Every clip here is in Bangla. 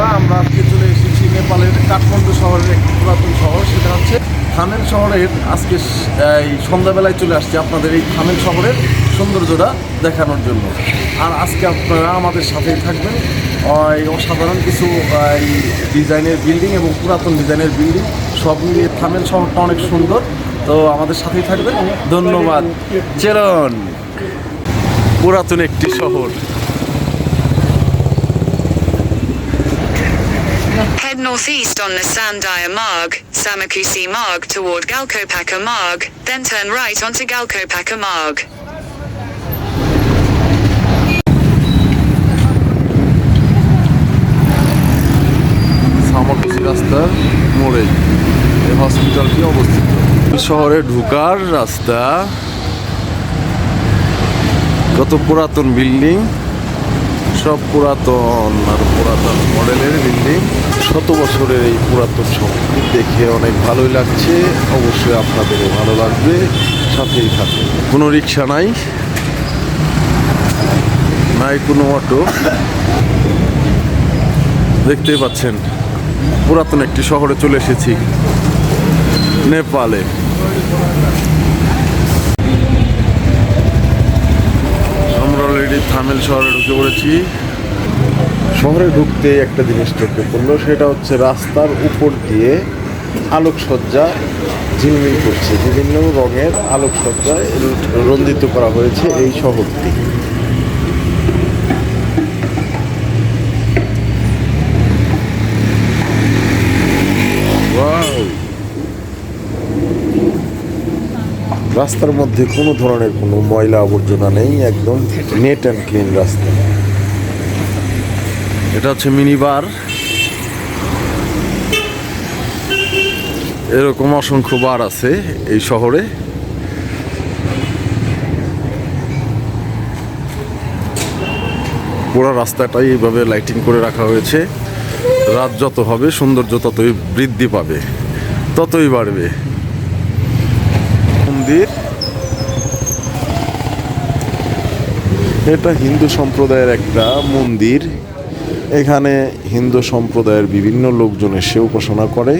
বন্ধুরা আমরা আজকে চলে এসেছি নেপালের কাঠমান্ডু শহরের একটি পুরাতন শহর সেটা হচ্ছে থামেল শহরের আজকে এই সন্ধ্যাবেলায় চলে আসছি আপনাদের এই থামেল শহরের সৌন্দর্যটা দেখানোর জন্য। আর আজকে আপনারা আমাদের সাথেই থাকবেন। এই অসাধারণ কিছু এই ডিজাইনের বিল্ডিং এবং পুরাতন ডিজাইনের বিল্ডিং সব মিলিয়ে থামেল শহরটা অনেক সুন্দর। তো আমাদের সাথেই থাকবেন। ধন্যবাদ। চেরন। পুরাতন একটি শহর। Northeast on the Sandaya Marg, Samakusi Marg toward Galkopaka Marg, then turn right onto Galkopaka Marg. সামরকুচি রাস্তার মোড়ে এই হসপিটালটি অবস্থিত শহরে ঢুকার রাস্তা কত পুরাতন বিল্ডিং সব পুরাতন আর পুরাতন মডেলের বিল্ডিং শত বছরের এই পুরাতন শহরটি দেখে অনেক ভালোই লাগছে। অবশ্যই আপনাদেরও ভালো লাগবে। সাথেই থাকবে কোনো রিক্সা নাই? নাই কোনো অটো? দেখতেই পাচ্ছেন, পুরাতন একটি শহরে চলে এসেছি, নেপালে আমরা অলরেডি থামেল শহরে ঢুকে পড়েছি। শহরে ঢুকতে একটা জিনিস চোখে পড়ল, সেটা হচ্ছে রাস্তার উপর দিয়ে আলোকসজ্জা ঝিলমিল করছে। বিভিন্ন রঙের আলোকসজ্জায় রঞ্জিত করা হয়েছে এই শহরটি। রাস্তার মধ্যে কোনো ধরনের কোনো ময়লা আবর্জনা নেই, একদম নেট অ্যান্ড ক্লিন রাস্তা। এটা হচ্ছে মিনি বার এরকম অসংখ্য বার আছে এই শহরে। পুরো রাস্তাটাই এইভাবে লাইটিং করে রাখা হয়েছে। রাত যত হবে, সৌন্দর্য ততই বৃদ্ধি পাবে, ততই বাড়বে। মন্দির। এটা হিন্দু সম্প্রদায়ের একটা মন্দির। এখানে হিন্দু সম্প্রদায়ের বিভিন্ন লোকজন এসে উপাসনা করে,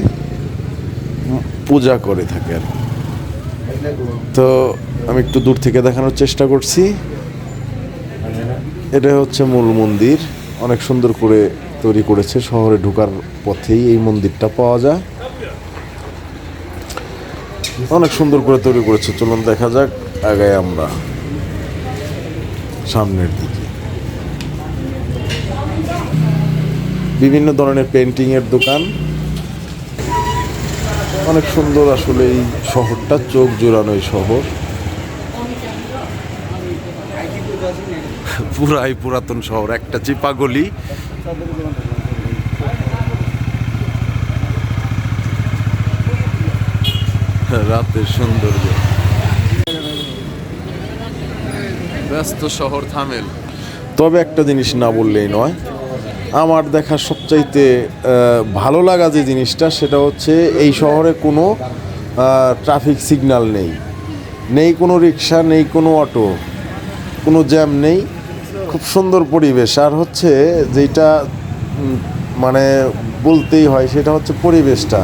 পূজা করে থাকে আর তো আমি একটু দূর থেকে দেখানোর চেষ্টা করছি। এটা হচ্ছে মূল মন্দির। অনেক সুন্দর করে তৈরি করেছে, শহরে ঢোকার পথেই এই মন্দিরটা পাওয়া যায়। অনেক সুন্দর করে তৈরি করেছে। চলুন দেখা যাক আগায় আমরা। সামনের দিকে। বিভিন্ন ধরনের পেন্টিং এর দোকান। অনেক সুন্দর আসলে এই শহরটা, চোখ জোড়ানো এই শহর। পুরাই পুরাতন শহর, একটা চিপা রাতের সৌন্দর্য। ব্যস্ত শহর থামেল। তবে একটা জিনিস না বললেই নয়, আমার দেখা সবচাইতে ভালো লাগা যে জিনিসটা সেটা হচ্ছে এই শহরে কোনো ট্রাফিক সিগন্যাল নেই। নেই কোনো রিক্সা, নেই কোনো অটো, কোনো জ্যাম নেই, খুব সুন্দর পরিবেশ। আর হচ্ছে যেটা মানে বলতেই হয় সেটা হচ্ছে পরিবেশটা।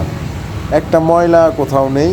একটা ময়লা কোথাও নেই